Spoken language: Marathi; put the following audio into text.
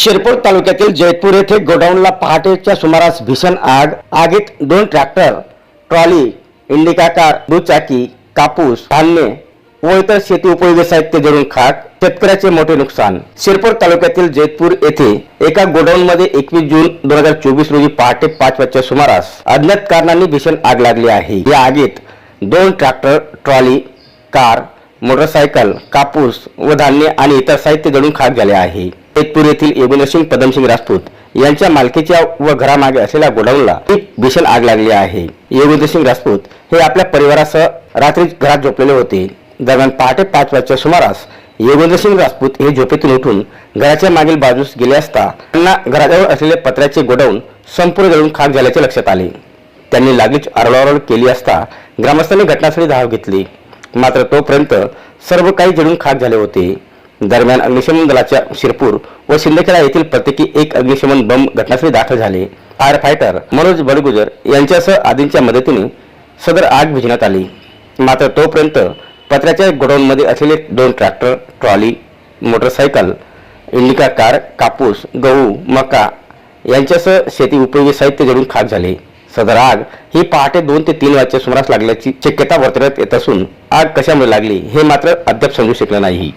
शिरपूर तालुक्यातील जयपूर येथे गोडाऊनला पहाटेच्या सुमारास भीषण आग आगीत दोन ट्रॅक्टर ट्रॉली इंडिका कार दुचाकी कापूस धान्य व इतर शेती उपयोगी साहित्य जळून खाक शेतकऱ्याचे मोठे नुकसान. शिरपूर तालुक्यातील जयपूर येथे एका गोडाऊन मध्ये एकवीस जून दोन हजार चोवीस रोजी पहाटे पाच वाजच्या सुमारास अज्ञात कारणांनी भीषण आग लागली आहे. या आगीत दोन ट्रॅक्टर ट्रॉली कार मोटरसायकल कापूस व धान्य आणि इतर साहित्य जळून खाक झाले आहे. शेतपूर येथील योगेंद्र पदमसिंग राजपूत यांच्या मालकीच्या व घरामागे असलेल्या गोडाऊनला भीषण आग लागली आहे. योगेंद्रसिंग राजपूत हे आपल्या परिवारासह रात्री घरात झोपलेले होते. दरम्यान पहाटे पाच वाजच्या सुमारास योगेंद्रसिंग राजपूत हे झोपेतून उठून घराच्या मागील बाजूस गेले असता त्यांना घराजवळ असलेले पत्र्याचे गोडाऊन संपूर्ण जळून खाक झाल्याचे लक्षात आले. त्यांनी लागलीच आरडाओरड केली असता ग्रामस्थांनी घटनास्थळी धाव घेतली. मात्र तोपर्यंत सर्व काही जळून खाक झाले होते. दरम्यान अग्निशमन दलाच्या शिरपूर व शिंदखेडा येथील प्रत्येकी एक अग्निशमन बंब घटनास्थळी दाखल झाले. फायर फायटर मनोज बडगुजर यांच्यासह आदींच्या मदतीने सदर आग भिजण्यात आली. मात्र तोपर्यंत पत्र्याच्या गोडाऊनमध्ये असलेले दोन tractor trolley motorcycle Indica car कापूस गहू मका यांच्यासह शेती उपयोगी साहित्य जडून खाक झाले. सदर आग ही पहाटे दोन ते तीन वाजच्या सुमारास लागल्याची शक्यता वर्तवण्यात येत असून आग कशामुळे लागली हे मात्र अद्याप समजू शकलं नाही